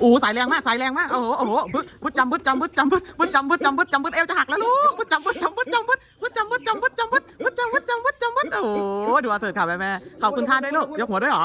โอ้สายแรงมากสายแรงมากโอ้โหโอ้โหบึ๊ดจำบึ๊ดจำบึ๊ดจำบึ๊ดบึ๊จำบึ๊ดจำบึ๊ดจำบึ๊ดเอวจะหักแล้วลูกบึ๊ดจำบึ๊ดจำบึ๊ดจำบึ๊ดบึ๊ดจำบึ๊ดจำบึ๊ดจำบึ๊ดบึ๊ดจำบึ๊ดจำบึ๊ดจำบึ๊โอ้ดูเอาเถิดค่ะแม่แม่ขอบคุณท่านด้วยลูกยกหัวด้วยเหรอ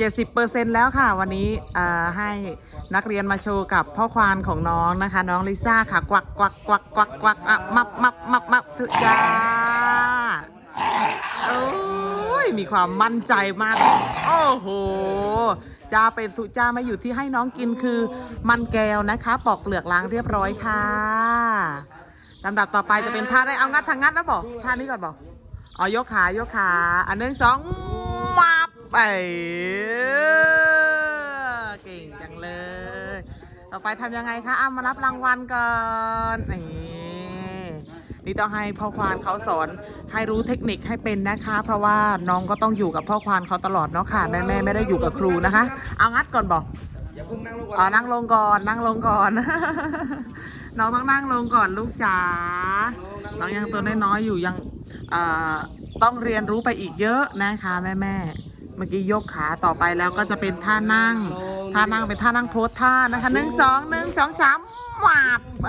70%แล้วค่ะ วันนี้ให้นักเรียนมาโชว์กับพ่อควานของน้องนะคะ น้องลิซ่าค่ะ กวักกวักกวักกวักกวักมับมับมับมับทุจ้าโอ้ยมีความมั่นใจมาก โอ้โหจ้าเป็นทุจ้ามาอยู่ที่ให้น้องกินคือมันแก้วนะคะ ปอกเปลือกล้างเรียบร้อยค่ะลำดับต่อไปจะเป็นท่าได้เอางัดทางงัดนะบอกท่านี้ก่อนบอกอ๋อยกขายกขาอันหนึ่งสอง ไปเก่งจังเลย ต่อไปทำยังไงคะอ้ามารับรางวัลก่อนนี่นี่ต้องให้พ่อควานเขาสอนให้รู้เทคนิคให้เป็นนะคะ เพราะว่าน้องก็ต้องอยู่กับพ่อควานเขาตลอดเนาะค่ะแม่แม่ไม่ได้อยู่กับครูนะคะ เอางัดก่อนบอกอย่าพุ่งนั่งลงก่อนอ๋อนั่งลงก่อนนั่งลงก่อน น้องต้องนั่งลงก่อนลูกจ๋าน้องยังตัวน้อยๆอยู่ยังต้องเรียนรู้ไปอีกเยอะนะคะแม่แม่ เมื่อกี้ยกขาต่อไปแล้วก็จะเป็นท่านั่ง ท่านั่งเป็นท่านั่งโพสท่านะคะหนึ่งสองหนึ่งสองสามหวาบไป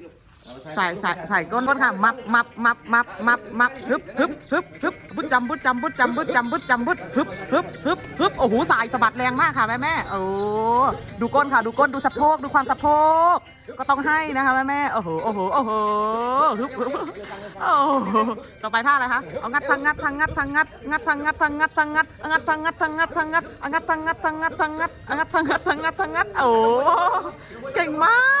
ส่ใส่ก้นก้นค่ะมับมับมับมับมับมับฮึบฮึบฮึบฮึบบุดจำบุดจำบุดจำบุดจำบุดจำบุดฮึบฮึบฮึบฮึบโอ้โหสายสะบัดแรงมากค่ะแม่แม่โอ้ดูก้นค่ะดูก้นดูสะโพกดูความสะโพกก็ต้องให้นะคะแม่แม่โอ้โหโอ้โหโอ้โหฮึบฮึบโอ้โหต่อไปท่าอะไรคะเอางัดทางงัดทางงัดทางงัดงัดทางงัดทางงัดทางงัดงัดทางงัดทางงัดทางงัดงัดทางงัดทางงัดทางงัดงัดทางงัดทางงัดทางงัดโอ้เก่งมาก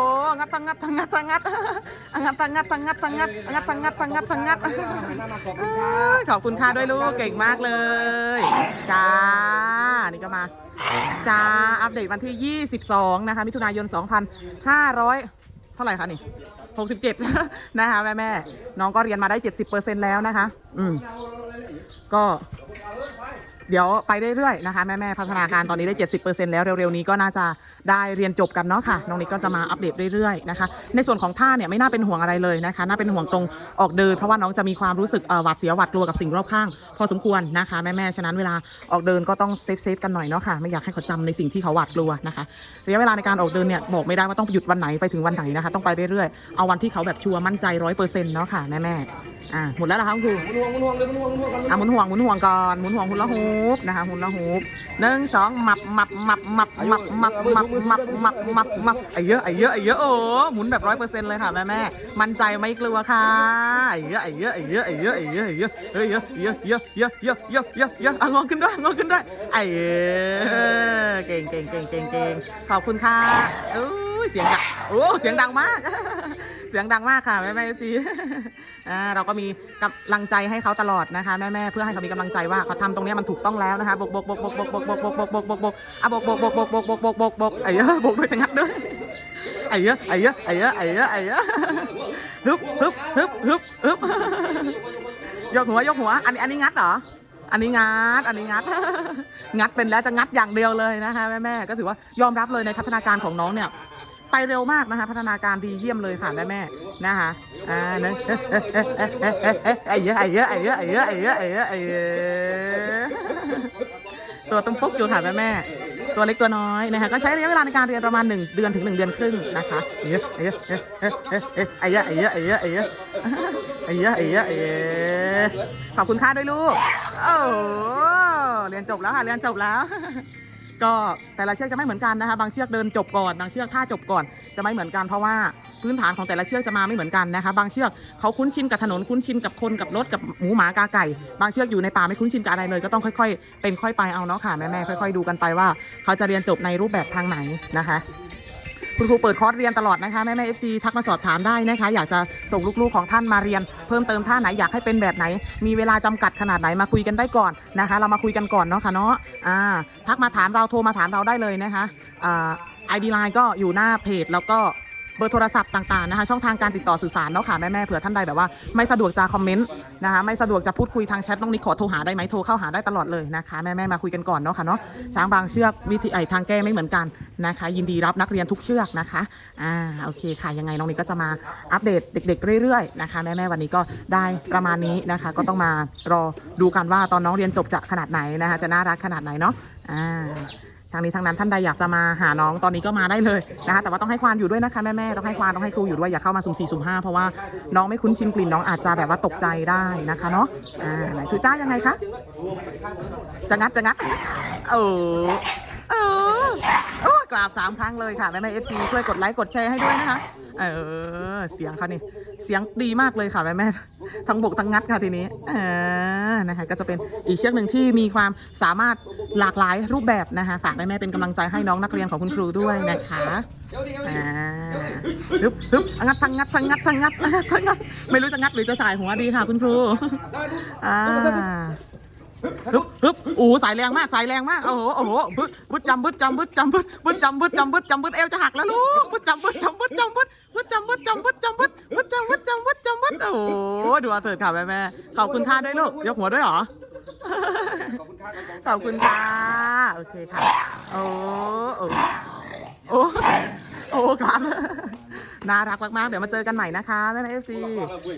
งัดทงงัดทั้งงัดทั้งงัดงัดทั้งงัดทั้งงัดทั้งงัดงัดทงงัดทั้งงัดทั้งงัดขอบคุณค่ะด้วยลูกเก่งมากเลยจ้านี่ก็มาจ้าอัปเดตวันที่ 22 นะคะ มิถุนายน 2,500 เท่าไหร่คะนี่67 นะคะแม่แม่น้องก็เรียนมาได้ 70%แล้วนะคะ อืมก็ เดี๋ยวไปเรื่อยๆนะคะ แม่แม่พัฒนาการตอนนี้ได้ 70%แล้วเร็วๆนี้ก็น่าจะ ได้เรียนจบกันเนาะค่ะ น้องนิกก็จะมาอัปเดตเรื่อยๆนะคะ ในส่วนของท่าเนี่ยไม่น่าเป็นห่วงอะไรเลยนะคะ น่าเป็นห่วงตรงออกเดิน เพราะว่าน้องจะมีความรู้สึกหวาดเสียวหวาดกลัวกับสิ่งรอบข้าง พอสมควรนะคะแม่ๆ ฉะนั้นเวลาออกเดินก็ต้องเซฟเซฟๆกันหน่อยเนาะค่ะ ไม่อยากให้เขาจำในสิ่งที่เขาหวาดกลัวนะคะระยะเวลาในการออกเดินเนี่ยบอกไม่ได้ว่าต้องหยุดวันไหนไปถึงวันไหนนะคะ ต้องไปเรื่อยๆ เอาวันที่เขาแบบชัวร์มั่นใจร้อยเปอร์เซ็นต์เนาะค่ะแม่ๆ อ่าหมดแล้วเหรอคะคุณครูหมุนห่วงหมุนห่วงเลยหมุนห่วงหมุนห่วงกันอะหมุนห่วงหมุนห่วงก่อนหมุนห่วงหุ่นละฮูปนะคะหุ่นละฮูปหนึ่งสองหมับหมับหมับหมับหมับหมับหมับหมับหมับหมับหมับไอ้เยอะไอ้เยอะไอ้เยอะโอ้หมุนแบบร้อยเปอร์เซ็นต์เลยค่ะแม่แม่มั่นใจไม่กลัวค่ะไอ้เยอะไอ้เยอะไอ้เยอะไอ้เยอะไอ้เยอะไอ้เยอะเฮ้ยเยอะเยอะเยอะเยอะเยอะเยอะเยอะเยอะอะงอขึ้นด้วยงอขึ้นด้วยไอ้เก่งเก่งเก่งเก่งเก่งขอบคุณค่ะโอ้ยเสียงดังโอ้เสียงดังมาก เสียงดังมากค่ะแม่แม่ซีอ่าเราก็มีกำลังใจให้เขาตลอดนะคะแม่แม่เพื่อให้เขามีกำลังใจว่าเขาทำตรงนี้มันถูกต้องแล้วนะคะบกบกบกบกบกบกบกบกบกบกบกบกอะบกบกบกบกบกบกบกบกบกไอ้เยอะบกด้วยจะงัดด้วยไอ้เยอะไอ้เยอะไอ้เยอะไอ้เยอะไอ้เยอะฮึบฮึบฮึบฮึบฮึบยกหัวยกหัวอันนี้อันนี้งัดเหรออันนี้งัด อันนี้งัด งัดเป็นแล้วจะงัดอย่างเดียวเลยนะคะแม่แม่ก็ถือว่ายอมรับเลยในพัฒนาการของน้องเนี่ย ไปเร็วมากนะคะ พัฒนาการดีเยี่ยมเลยค่ะแม่แม่นะคะอ่าเนะไอ้เยอะไอ้เยอะไอ้เยอะไอ้เยอะไอ้เยอะไอ้เยอะไอ้เยอะตัวตุ้มปุ๊กอยู่ค่ะแม่แม่ตัวเล็กตัวน้อยนะคะก็ใช้ระยะเวลาในการเรียนประมาณ 1 เดือนถึง 1 เดือนครึ่งนะคะเยอะเยอะเยอะเยอะเยอะเยอะไอ้เยอะไอ้เยอะไอ้เยอะไอ้เยอะไอ้เยอะไอ้เยอะไอ้เยอะขอบคุณค่าด้วยลูกโอ้เรียนจบแล้วค่ะเรียนจบแล้ว ก็แต่ละเชือกจะไม่เหมือนกันนะคะบางเชือกเดินจบก่อนบางเชือกท่าจบก่อนจะไม่เหมือนกันเพราะว่าพื้นฐานของแต่ละเชือกจะมาไม่เหมือนกันนะคะ บางเชือกเขาคุ้นชินกับถนนคุ้นชินกับคนกับรถกับหมูหมากาไก่ บางเชือกอยู่ในป่าไม่คุ้นชินกับอะไรเลย ก็ต้องค่อย ๆ เป็นค่อยไปเอาเนาะค่ะแม่ๆค่อย ๆ ดูกันไปว่า เขาจะเรียนจบในรูปแบบทางไหนนะคะ คุณครูเปิดคอร์สเรียนตลอดนะคะแม่แม่เอฟซีทักมาสอบถามได้นะคะ อยากจะส่งลูกๆของท่านมาเรียน เพิ่มเติมท่าไหนอยากให้เป็นแบบไหน มีเวลาจำกัดขนาดไหนมาคุยกันได้ก่อนนะคะ เรามาคุยกันก่อนเนาะค่ะเนาะอ่าทักมาถามเราโทรมาถามเราได้เลยนะคะอ่าไอดีไลน์ก็อยู่หน้าเพจแล้วก็ บอร์โทรศัพท์ต่างๆนะคะ ช่องทางการติดต่อสื่อสารเนาะค่ะแม่แม่ๆเผื่อท่านใดแบบว่าไม่สะดวกจะคอมเมนต์นะคะ ไม่สะดวกจะพูดคุยทางแชทน้องนิกขอโทรหาได้ไหมโทรเข้าหาได้ตลอดเลยนะคะแม่แม่ๆมาคุยกันก่อนเนาะค่ะเนาะช้างบางเชือกวิธีไอทางแก้ไม่เหมือนกันนะคะ ยินดีรับนักเรียนทุกเชือกนะคะอ่าโอเคค่ะยังไงน้องนิกก็จะมาอัปเดตเด็ก ๆ เรื่อยๆนะคะ แม่แม่ๆวันนี้ก็ได้ประมาณนี้นะคะ ก็ต้องมารอดูกันว่าตอนน้องเรียนจบจะขนาดไหนนะคะ จะน่ารักขนาดไหนเนาะอ่า ทางนี้ทางนั้นท่านใดอยากจะมาหาน้องตอนนี้ก็มาได้เลยนะคะแต่ว่าต้องให้ควานอยู่ด้วยนะคะแม่แม่ต้องให้ควานต้องให้ครูอยู่ด้วยอย่าเข้ามาสุ่มสี่สุ่มห้าเพราะว่าน้องไม่คุ้นชินกลิ่นน้องอาจจะแบบว่าตกใจได้นะคะเนาะอ่าไหนคือจ้ายังไงคะจะงัดจะงัดเออเออโอ้กราบสามครั้งเลยค่ะแม่แม่เอฟซีช่วยกดไลค์กดแชร์ให้ด้วยนะคะเออเสียงเขานี่เสียงดีมากเลยค่ะแม่แม่ ทั้งบกทั้งงัดค่ะทีนี้เออนะคะก็จะเป็นอีกเชือกหนึ่งที่มีความสามารถหลากหลายรูปแบบนะคะฝากแม่แม่ๆเป็นกำลังใจให้น้องนักเรียนของคุณครูด้วยนะคะอ่าฮึบฮึบงัดทั้งงัดทั้งงัดทั้งงัดทั้งงัดไม่รู้จะงัดหรือจะสายหัวดีค่ะคุณครูอ่าฮึบฮึบโอ้โหสายแรงมาก สายแรงมาก โอ้โห โอ้โหบึดบึดจำบึดจำบึดจำบึดบึดจำบึดจำบึดจำบึดเอวจะหักแล้วลูกบึดจำบึดจำบึดจำบึดบึดจำบึดจำบึดจำบึดบึดจำบึดจำบึดจำบึดโอ้โห ดูเอาเถิดค่ะแม่แม่ขอบคุณค่าด้วยลูก ยกหัวด้วยเหรอ ขอบคุณค่ะ โอเคค่ะ โอ้โอ้โอ้โอ้ครับน่ารักมากๆ เดี๋ยวมาเจอกันใหม่นะคะแม่แม่เอฟซี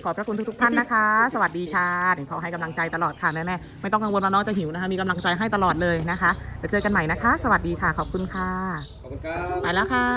ขอบพระคุณทุกๆท่านนะคะ สวัสดีค่ะเดี๋ยวเขาให้กำลังใจตลอดค่ะแม่แม่ๆไม่ต้องกังวลว่าน้องจะหิวนะคะ มีกำลังใจให้ตลอดเลยนะคะเดี๋ยวเจอกันใหม่นะคะ สวัสดีค่ะ ขอบคุณค่ะ ขอบคุณครับไปแล้วค่ะ